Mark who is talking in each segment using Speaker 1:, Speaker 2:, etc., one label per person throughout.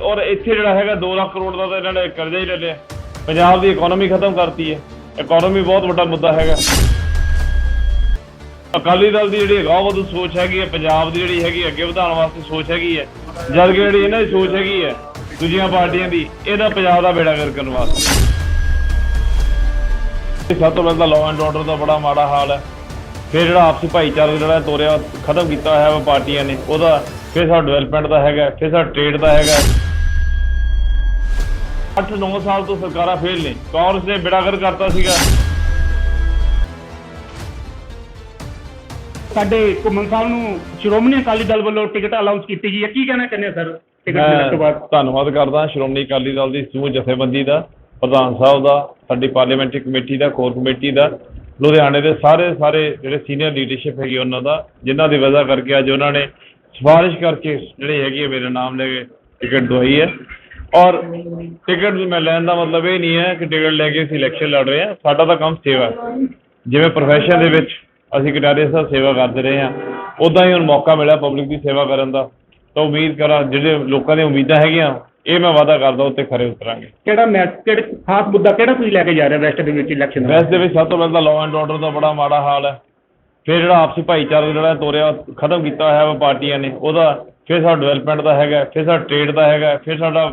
Speaker 1: ਔਰ ਇੱਥੇ ਜਿਹੜਾ ਹੈਗਾ 2 ਲੱਖ ਕਰੋੜ ਦਾ ਤਾਂ ਇਹਨਾਂ ਨੇ ਕਰਜ਼ਾ ਹੀ ਲੈ ਲਿਆ। ਪੰਜਾਬ ਦੀ ਇਕਨੋਮੀ ਖਤਮ ਕਰਤੀ ਹੈ। ਇਕਨੋਮੀ ਬਹੁਤ ਵੱਡਾ ਮੁੱਦਾ ਹੈਗਾ। ਅਕਾਲੀ ਦਲ ਦੀ ਜਿਹੜੀ ਅਗਾਂਹ ਸੋਚ ਹੈਗੀ ਹੈ, ਪੰਜਾਬ ਦੀ ਜਿਹੜੀ ਹੈਗੀ ਅੱਗੇ ਵਧਾਉਣ ਵਾਸਤੇ ਸੋਚ ਹੈਗੀ ਹੈ। ਜਦ ਕਿ ਜਿਹੜੀ ਇਹਨਾਂ ਦੀ ਸੋਚ ਹੈਗੀ ਹੈ, ਦੂਜੀਆਂ ਪਾਰਟੀਆਂ ਦੀ, ਇਹਦਾ ਪੰਜਾਬ ਦਾ ਬੇੜਾ ਗਰਕ ਕਰਨ ਵਾਸਤੇ। ਸਭ ਤੋਂ ਪਹਿਲਾਂ ਲਾਅ ਐਂਡ ਆਰਡਰ ਦਾ ਬੜਾ ਮਾੜਾ ਹਾਲ ਹੈ। ਫਿਰ ਜਿਹੜਾ ਆਪਸੀ ਭਾਈਚਾਰਾ ਜਿਹੜਾ ਤੋਰਿਆ, ਖਤਮ ਕੀਤਾ ਹੋਇਆ ਵਾ ਪਾਰਟੀਆਂ ਨੇ, ਉਹਦਾ ਫਿਰ ਸਾਡਾ ਡਿਵੈਲਪਮੈਂਟ ਦਾ ਹੈਗਾ, ਫਿਰ ਸਾਡਾ ਟ੍ਰੇਡ ਦਾ ਹੈਗਾ। 8-9 ਸਾਲ ਤੋਂ ਸਰਕਾਰਾਂ ਫੇਲ ਨੇ। ਕਾਂਗਰਸ ਨੇ ਬੇੜਾਗਰ ਕਰਤਾ ਸੀਗਾ।
Speaker 2: ਸਾਡੇ ਘੁੰਮਣ ਸਾਹਿਬ ਨੂੰ ਸ਼੍ਰੋਮਣੀ ਅਕਾਲੀ ਦਲ ਵੱਲੋਂ ਟਿਕਟ ਅਲਾਉਂਸ ਕੀਤੀ ਗਈ ਹੈ। ਕੀ ਕਹਿਣਾ ਚਾਹੁੰਦੇ ਹੋ ਸਰ? ਟਿਕਟ ਮਿਲਣ ਤੋਂ
Speaker 1: ਮੈਂ
Speaker 2: ਬਾਅਦ।
Speaker 1: ਧੰਨਵਾਦ ਕਰਦਾ ਸ਼੍ਰੋਮਣੀ ਅਕਾਲੀ ਦਲ ਦੀ ਸਮੂਹ ਜਥੇਬੰਦੀ ਦਾ ਪ੍ਰਧਾਨ ਸਾਹਿਬ ਦਾ ਸਾਡੀ ਪਾਰਲੀਮੈਂਟਰੀ ਕਮੇਟੀ ਦਾ ਕੋਰ ਕਮੇਟੀ ਦਾ ਲੁਧਿਆਣੇ ਦੇ ਸਾਰੇ ਸਾਰੇ ਜਿਹੜੇ ਸੀਨੀਅਰ ਲੀਡਰਸ਼ਿਪ ਹੈਗੀ ਉਹਨਾਂ ਦਾ ਜਿਨ੍ਹਾਂ ਦੀ ਵਜ੍ਹਾ ਕਰਕੇ ਅੱਜ ਉਹਨਾਂ ਨੇ ਸਿਫਾਰਿਸ਼ ਕਰਕੇ ਜਿਹੜੀ ਹੈਗੀ ਮੇਰੇ ਨਾਮ ਲੈ ਕੇ ਟਿਕਟ ਦਵਾਈ ਹੈ। ਔਰ ਟਿਕਟ ਮੈਂ ਲੈਣ ਦਾ ਮਤਲਬ ਇਹ ਨਹੀਂ ਹੈ ਕਿ ਟਿਕਟ ਲੈ ਕੇ ਅਸੀਂ ਇਲੈਕਸ਼ਨ ਲੜ ਰਹੇ ਹਾਂ। ਸਾਡਾ ਤਾਂ ਕੰਮ ਸੇਵਾ ਜਿਵੇਂ ਪ੍ਰੋਫੈਸ਼ਨ ਦੇ ਵਿੱਚ ਅਸੀਂ ਕਟਾਰੇ ਸਾਹਿਬ ਸੇਵਾ ਕਰਦੇ ਰਹੇ ਹਾਂ। ਉਦਾਂ ਹੀ ਹੁਣ ਮੌਕਾ ਮਿਲਿਆ ਪਬਲਿਕ ਦੀ ਸੇਵਾ ਕਰਨ ਦਾ। ਤਾਂ ਉਮੀਦ ਕਰਾਂ ਜਿਹੜੇ ਲੋਕਾਂ ਦੀਆਂ ਉਮੀਦਾਂ ਹੈਗੀਆਂ ਇਹ ਮੈਂ ਵਾਅਦਾ ਕਰਦਾ ਉੱਤੇ ਖਰੇ ਉਤਰਾਂਗੇ।
Speaker 2: ਕਿਹੜਾ ਮੈਚ ਕਿਹੜੇ ਖਾਸ ਮੁੱਦਾ ਕਿਹੜਾ ਤੁਸੀਂ ਲੈ ਕੇ ਜਾ ਰਹੇ ਵੈਸਟ ਦੇ ਵਿੱਚ ਇਲੈਕਸ਼ਨ
Speaker 1: ਵੈਸ ਦੇ ਵਿੱਚ ਸਭ ਤੋਂ ਪਹਿਲਾਂ ਲਾਅ ਐਂਡ ਆਰਡਰ ਦਾ ਬੜਾ ਮਾੜਾ ਹਾਲ ਹੈ। ਫਿਰ ਜਿਹੜਾ ਆਪਸੀ ਭਾਈਚਾਰਾ ਜਿਹੜਾ ਤੋਰਿਆ ਖਤਮ ਕੀਤਾ ਹੋਇਆ ਵਾ ਪਾਰਟੀਆਂ ਨੇ ਉਹਦਾ ਫਿਰ ਸਾਡਾ ਡਿਵੈਲਪਮੈਂਟ ਦਾ ਹੈਗਾ ਫਿਰ ਸਾਡਾ ਟ੍ਰੇਡ ਦਾ ਹੈਗਾ ਫਿਰ ਸਾਡਾ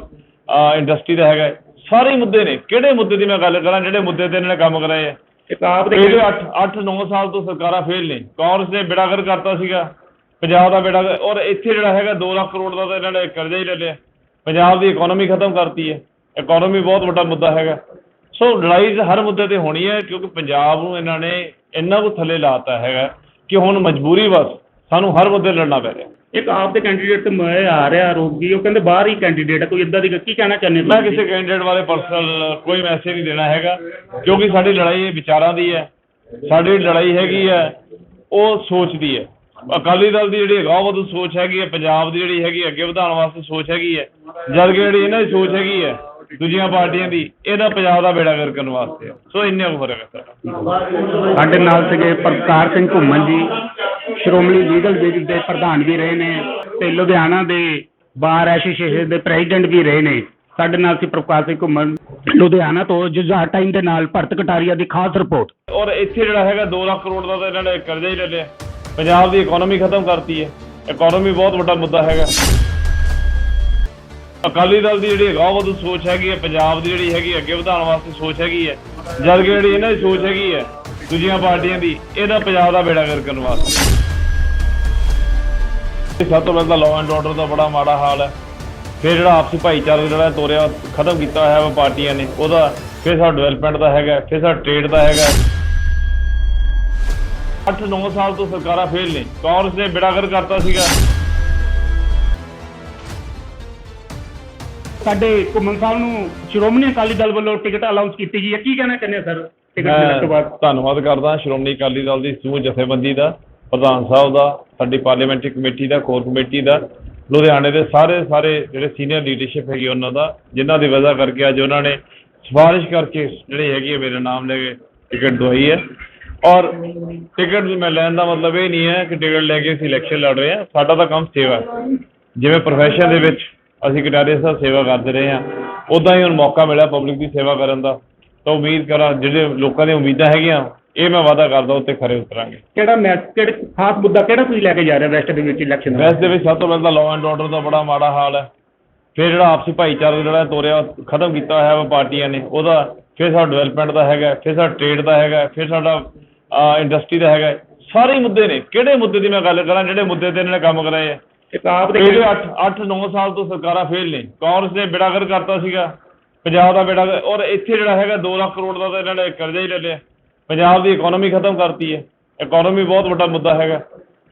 Speaker 1: ਇੰਡਸਟਰੀ ਦਾ ਹੈਗਾ। ਸਾਰੇ ਮੁੱਦੇ ਨੇ। ਕਿਹੜੇ ਮੁੱਦੇ ਦੀ ਮੈਂ ਗੱਲ ਕਰਾਂ ਜਿਹੜੇ ਮੁੱਦੇ ਤੇ ਇਹਨਾਂ ਨੇ ਕੰਮ ਕਰਾਏ ਆ?
Speaker 2: ਇੱਕ ਆਪ ਦੇ
Speaker 1: ਇਹਦੇ 8 8 9 ਸਾਲ ਤੋਂ ਸਰਕਾਰਾਂ ਫੇਲ ਨੇ। ਕਾਂਗਰਸ ਨੇ ਬੇੜਾਗਰ ਕਰਤਾ ਸੀਗਾ। ਪੰਜਾਬ ਦਾ ਬੇੜਾ ਔਰ ਇੱਥੇ ਜਿਹੜਾ ਹੈਗਾ 2 ਲੱਖ ਕਰੋੜ ਦਾ ਤਾਂ ਇਹਨਾਂ ਨੇ ਕਰਜ਼ਾ ਹੀ ਲੈ ਲਿਆ। ਪੰਜਾਬ ਦੀ ਇਕਨੋਮੀ ਖਤਮ ਕਰਤੀ ਹੈ। ਇਕਨੋਮੀ ਬਹੁਤ ਵੱਡਾ ਮੁੱਦਾ ਹੈਗਾ। ਸੋ ਲੜਾਈ ਹਰ ਮੁੱਦੇ ਤੇ ਹੋਣੀ ਹੈ ਕਿਉਂਕਿ ਪੰਜਾਬ ਨੂੰ ਇਹਨਾਂ ਨੇ ਇੰਨਾ ਕੁ ਥੱਲੇ ਲਾਤਾ ਹੈਗਾ ਕਿ ਹੁਣ ਮਜਬੂਰੀ ਬਸ। ਸਾਨੂੰ ਹਰ ਮੁੱਦੇ ਲੜਨਾ ਪੈ ਰਿਹਾ
Speaker 2: ਇੱਕ ਆਪ ਦੇ ਕੈਂਡੀਡੇਟ ਤੇ ਮੈਂ ਆ ਰਿਹਾ ਰੋਗੀ ਉਹ ਕਹਿੰਦੇ ਬਾਹਰ ਹੀ ਕੈਂਡੀਡੇਟ ਹੈ ਕੋਈ ਇਦਾਂ ਦੀ ਕੀ ਕਹਿਣਾ ਚਾਹੁੰਦੇ
Speaker 1: ਮੈਂ? ਕਿਸੇ ਕੈਂਡੀਡੇਟ ਬਾਰੇ ਪਰਸਨਲ ਕੋਈ ਮੈਸੇਜ ਨਹੀਂ ਦੇਣਾ ਹੈਗਾ ਕਿਉਂਕਿ ਸਾਡੀ ਲੜਾਈ ਇਹ ਵਿਚਾਰਾਂ ਦੀ ਹੈ ਸਾਡੀ ਲੜਾਈ ਹੈਗੀ ਹੈ ਉਹ ਸੋਚ ਦੀ ਹੈ ਅਕਾਲੀ ਦਲ ਦੀ ਜਿਹੜੀ ਅਗਾਂਹ ਸੋਚ ਹੈਗੀ ਹੈ ਪੰਜਾਬ ਦੀ ਜਿਹੜੀ ਹੈਗੀ ਅੱਗੇ ਵਧਾਉਣ ਵਾਸਤੇ ਸੋਚ ਹੈਗੀ ਹੈ ਜਦ ਕਿ ਜਿਹੜੀ ਇਹਨਾਂ ਦੀ ਸੋਚ ਹੈਗੀ ਹੈ ਦੂਜੀਆਂ ਪਾਰਟੀਆਂ ਦੀ ਇਹਦਾ ਪੰਜਾਬ ਦਾ ਬੇੜਾ ਗਰਕ ਕਰਨ ਵਾਸਤੇ। ਸੋ ਇੰਨਾ ਕੁ ਫ਼ਰਕ ਹੈ ਸਾਡਾ
Speaker 2: ਸਾਡੇ ਨਾਲ ਸੀਗੇ ਪ੍ਰਕਾਰ ਸਿੰਘ ਘੁੰਮਣ ਜੀ ਸ਼੍ਰੋਮਣੀ ਲੀਗਲ ਵਿੰਗ ਦੇ ਪ੍ਰਧਾਨ ਵੀ ਰਹੇ ਨੇ ਤੇ ਲੁਧਿਆਣਾ ਦੇ ਬਾਰ ਐਸੋਸੀਏਸ਼ਨ ਦੇ ਪ੍ਰੈਜ਼ੀਡੈਂਟ ਵੀ ਰਹੇ ਨੇ। ਸਾਡੇ ਨਾਲ ਸੀ ਪ੍ਰਕਾਸ਼ ਸਿੰਘ ਘੁੰਮਣ। ਲੁਧਿਆਣਾ ਤੋਂ ਜੁਝਾਰ ਟਾਈਮ ਦੇ ਨਾਲ ਭਰਤ ਕਟਾਰੀਆ ਦੀ ਖਾਸ ਰਿਪੋਰਟ।
Speaker 1: ਔਰ ਇੱਥੇ ਜਿਹੜਾ ਹੈਗਾ 2 ਲੱਖ ਕਰੋੜ ਦਾ ਤਾਂ ਇਹਨਾਂ ਨੇ ਕਰਜ਼ਾ ਹੀ ਲੈ ਲਿਆ। ਪੰਜਾਬ ਦੀ ਇਕਨੋਮੀ ਖਤਮ ਕਰਤੀ ਹੈ। ਇਕਨੋਮੀ ਬਹੁਤ ਵੱਡਾ ਮੁੱਦਾ ਹੈਗਾ। ਅਕਾਲੀ ਦਲ ਦੀ ਜਿਹੜੀ ਅਗਾਂਹ ਸੋਚ ਹੈਗੀ ਹੈ, ਪੰਜਾਬ ਦੀ ਜਿਹੜੀ ਹੈਗੀ ਅੱਗੇ ਵਧਾਉਣ ਵਾਸਤੇ ਸੋਚ ਹੈਗੀ ਹੈ, ਜਦ ਕਿ ਜਿਹੜੀ ਇਹਨਾਂ ਦੀ ਸੋਚ ਹੈਗੀ ਹੈ, ਦੂਜੀਆਂ ਪਾਰਟੀਆਂ ਦੀ, ਇਹਦਾ ਪੰਜਾਬ ਦਾ ਬੇੜਾ ਗਰਕ ਕਰਨ ਵਾਸਤੇ। ਸਭ ਤੋਂ ਪਹਿਲਾਂ ਲਾਅ ਐਂਡ ਆਰਡਰ ਦਾ ਬੜਾ ਮਾੜਾ ਹਾਲ ਹੈ। ਫਿਰ ਜਿਹੜਾ ਆਪਸੀ ਭਾਈਚਾਰਾ ਜਿਹੜਾ ਤੋਰਿਆ, ਖਤਮ ਕੀਤਾ ਹੋਇਆ ਵਾ ਪਾਰਟੀਆਂ ਨੇ, ਉਹਦਾ ਫਿਰ ਸਾਡਾ ਡਿਵੈਲਪਮੈਂਟ ਦਾ ਹੈਗਾ, ਫਿਰ ਸਾਡਾ ਟ੍ਰੇਡ ਦਾ ਹੈਗਾ। 8-9 ਸਾਲ ਤੋਂ ਸਰਕਾਰਾਂ ਫੇਲ ਨੇ, ਕਾਂਗਰਸ ਨੇ ਬੇੜਾਗਰ ਕਰਤਾ ਸੀਗਾ।
Speaker 2: ਸਾਡੇ ਘੁੰਮਣ ਸਾਹਿਬ ਨੂੰ ਸ਼੍ਰੋਮਣੀ ਅਕਾਲੀ ਦਲ ਵੱਲੋਂ ਟਿਕਟ ਅਲਾਉਂਸ ਕੀਤੀ ਗਈ ਹੈ। ਕੀ ਕਹਿਣਾ ਚਾਹੁੰਦੇ ਹੋ ਸਰ ਟਿਕਟ ਮਿਲਣ ਤੋਂ ਬਾਅਦ?
Speaker 1: ਧੰਨਵਾਦ ਕਰਦਾ ਸ਼੍ਰੋਮਣੀ ਅਕਾਲੀ ਦਲ ਦੀ ਸਮੂਹ ਜਥੇਬੰਦੀ ਦਾ ਪ੍ਰਧਾਨ ਸਾਹਿਬ ਦਾ ਸਾਡੀ ਪਾਰਲੀਮੈਂਟਰੀ ਕਮੇਟੀ ਦਾ ਕੋਰ ਕਮੇਟੀ ਦਾ ਲੁਧਿਆਣੇ ਦੇ ਸਾਰੇ ਸਾਰੇ ਜਿਹੜੇ ਸੀਨੀਅਰ ਲੀਡਰਸ਼ਿਪ ਹੈਗੀ ਉਹਨਾਂ ਦਾ ਜਿਨ੍ਹਾਂ ਦੀ ਵਜ੍ਹਾ ਕਰਕੇ ਅੱਜ ਉਹਨਾਂ ਨੇ ਸਿਫਾਰਿਸ਼ ਕਰਕੇ ਜਿਹੜੀ ਹੈਗੀ ਹੈ ਮੇਰੇ ਨਾਮ ਲੈ ਕੇ ਟਿਕਟ ਦਵਾਈ ਹੈ। ਔਰ ਟਿਕਟ ਮੈਂ ਲੈਣ ਦਾ ਮਤਲਬ ਇਹ ਨਹੀਂ ਹੈ ਕਿ ਟਿਕਟ ਲੈ ਕੇ ਅਸੀਂ ਇਲੈਕਸ਼ਨ ਲੜ ਰਹੇ ਹਾਂ। ਸਾਡਾ ਤਾਂ ਕੰਮ ਸੇਵਾ ਹੈ। ਜਿਵੇਂ ਪ੍ਰੋਫੈਸ਼ਨ ਦੇ ਵਿੱਚ ਅਸੀਂ ਕਟਾਰੇ ਸਾਹਿਬ ਸੇਵਾ ਕਰਦੇ ਰਹੇ ਹਾਂ। ਉਦਾਂ ਹੀ ਹੁਣ ਮੌਕਾ ਮਿਲਿਆ ਪਬਲਿਕ ਦੀ ਸੇਵਾ ਕਰਨ ਦਾ। ਤਾਂ ਉਮੀਦ ਕਰਾਂ ਜਿਹੜੇ ਲੋਕਾਂ ਦੀਆਂ ਉਮੀਦਾਂ ਹੈਗੀਆਂ ਇਹ ਮੈਂ ਵਾਅਦਾ ਕਰਦਾ ਉੱਤੇ ਖਰੇ ਉਤਰਾਂਗੇ।
Speaker 2: ਕਿਹੜਾ ਮੈਚ ਕਿਹੜੇ ਖਾਸ ਮੁੱਦਾ ਕਿਹੜਾ ਤੁਸੀਂ ਲੈ ਕੇ ਜਾ ਰਹੇ ਹੋ ਵੈਸਟ ਦੇ ਵਿੱਚ ਇਲੈਕਸ਼ਨ
Speaker 1: ਵੈਸ ਦੇ ਵਿੱਚ ਸਭ ਤੋਂ ਪਹਿਲਾਂ ਲਾਅ ਐਂਡ ਆਰਡਰ ਦਾ ਬੜਾ ਮਾੜਾ ਹਾਲ ਹੈ। ਫਿਰ ਜਿਹੜਾ ਆਪਸੀ ਭਾਈਚਾਰਾ ਜਿਹੜਾ ਤੋਰਿਆ ਖਤਮ ਕੀਤਾ ਹੋਇਆ ਵਾ ਪਾਰਟੀਆਂ ਨੇ ਉਹਦਾ ਫਿਰ ਸਾਡਾ ਡਿਵੈਲਪਮੈਂਟ ਦਾ ਹੈਗਾ ਫਿਰ ਸਾਡਾ ਟ੍ਰੇਡ ਦਾ ਹੈਗਾ ਫਿਰ ਸਾਡਾ ਇੰਡਸਟਰੀ ਦਾ ਹੈਗਾ। ਸਾਰੇ ਮੁੱਦੇ ਨੇ। ਕਿਹੜੇ ਮੁੱਦੇ ਦੀ ਮੈਂ ਗੱਲ ਕਰਾਂ ਜਿਹੜੇ ਮੁੱਦੇ ਤੇ ਇਹਨਾਂ ਨੇ ਕੰਮ ਕਰਾਏ ਆ?
Speaker 2: ਆਪ ਦੇ
Speaker 1: ਇਹਦੇ 8 8 9 ਸਾਲ ਤੋਂ ਸਰਕਾਰਾਂ ਫੇਲ ਨੇ। ਕਾਂਗਰਸ ਨੇ ਬੇੜਾਗਰ ਕਰਤਾ ਸੀਗਾ। ਪੰਜਾਬ ਦਾ ਬੇੜਾ ਔਰ ਇੱਥੇ ਜਿਹੜਾ ਹੈਗਾ 2 ਲੱਖ ਕਰੋੜ ਦਾ ਤਾਂ ਇਹਨਾਂ ਨੇ ਕਰਜ਼ਾ ਹੀ ਲੈ ਲਿਆ। ਪੰਜਾਬ ਦੀ ਇਕਨੋਮੀ ਖਤਮ ਕਰਤੀ ਹੈ। ਇਕਨੋਮੀ ਬਹੁਤ ਵੱਡਾ ਮੁੱਦਾ ਹੈਗਾ।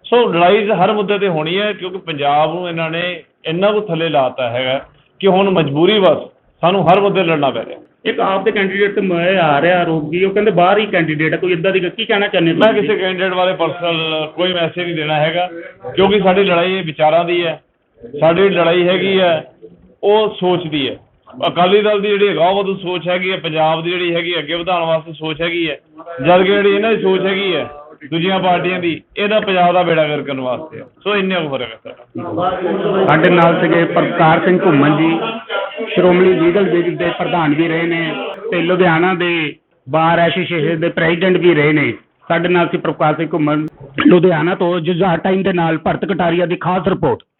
Speaker 1: ਸੋ ਲੜਾਈ ਹਰ ਮੁੱਦੇ ਤੇ ਹੋਣੀ ਹੈ ਕਿਉਂਕਿ ਪੰਜਾਬ ਨੂੰ ਇਹਨਾਂ ਨੇ ਇੰਨਾ ਕੁ ਥੱਲੇ ਲਾਤਾ ਹੈਗਾ ਕਿ ਹੁਣ ਮਜਬੂਰੀ ਬਸ। ਸਾਨੂੰ ਹਰ ਮੁੱਦੇ ਲੜਨਾ ਪੈ ਰਿਹਾ
Speaker 2: ਇੱਕ ਆਪ ਦੇ ਕੈਂਡੀਡੇਟ ਤੇ ਮੈਂ ਆ ਰਿਹਾ ਰੋਗੀ ਉਹ ਕਹਿੰਦੇ ਬਾਹਰ ਹੀ ਕੈਂਡੀਡੇਟ ਹੈ ਕੋਈ ਇਦਾਂ ਦੀ ਕੀ ਕਹਿਣਾ ਚਾਹੁੰਦੇ
Speaker 1: ਮੈਂ? ਕਿਸੇ ਕੈਂਡੀਡੇਟ ਬਾਰੇ ਪਰਸਨਲ ਕੋਈ ਮੈਸੇਜ ਨਹੀਂ ਦੇਣਾ ਹੈਗਾ ਕਿਉਂਕਿ ਸਾਡੀ ਲੜਾਈ ਇਹ ਵਿਚਾਰਾਂ ਦੀ ਹੈ ਸਾਡੀ ਲੜਾਈ ਹੈਗੀ ਹੈ ਉਹ ਸੋਚ ਦੀ ਹੈ ਅਕਾਲੀ ਦਲ ਦੀ ਜਿਹੜੀ ਅਗਾਂਹ ਸੋਚ ਹੈਗੀ ਹੈ ਪੰਜਾਬ ਦੀ ਜਿਹੜੀ ਹੈਗੀ ਅੱਗੇ ਵਧਾਉਣ ਵਾਸਤੇ ਸੋਚ ਹੈਗੀ ਹੈ ਜਦ ਕਿ ਜਿਹੜੀ ਇਹਨਾਂ ਦੀ ਸੋਚ ਹੈਗੀ ਹੈ ਦੂਜੀਆਂ ਪਾਰਟੀਆਂ ਦੀ ਇਹਦਾ ਪੰਜਾਬ ਦਾ ਬੇੜਾ ਗਰਕ ਕਰਨ ਵਾਸਤੇ। ਸੋ ਇੰਨੇ ਫ਼ਰਕ ਹੈ ਸਾਡਾ
Speaker 2: ਸਾਡੇ ਨਾਲ ਸੀਗੇ ਪ੍ਰਕਾਰ ਸਿੰਘ ਘੁੰਮਣ ਜੀ ਸ਼੍ਰੋਮਣੀ ਲੀਗਲ ਵਿੰਗ ਦੇ ਪ੍ਰਧਾਨ ਵੀ ਰਹੇ ਨੇ ਤੇ ਲੁਧਿਆਣਾ ਦੇ ਬਾਰ ਐਸੋਸੀਏਸ਼ਨ ਦੇ ਪ੍ਰੈਜ਼ੀਡੈਂਟ ਵੀ ਰਹੇ ਨੇ। ਸਾਡੇ ਨਾਲ ਸੀ ਪ੍ਰਕਾਸ਼ ਸਿੰਘ ਘੁੰਮਣ। ਲੁਧਿਆਣਾ ਤੋਂ ਜੁਝਾਰ ਟਾਈਮ ਦੇ ਨਾਲ ਭਰਤ ਕਟਾਰੀਆ ਦੀ ਖਾਸ ਰਿਪੋਰਟ।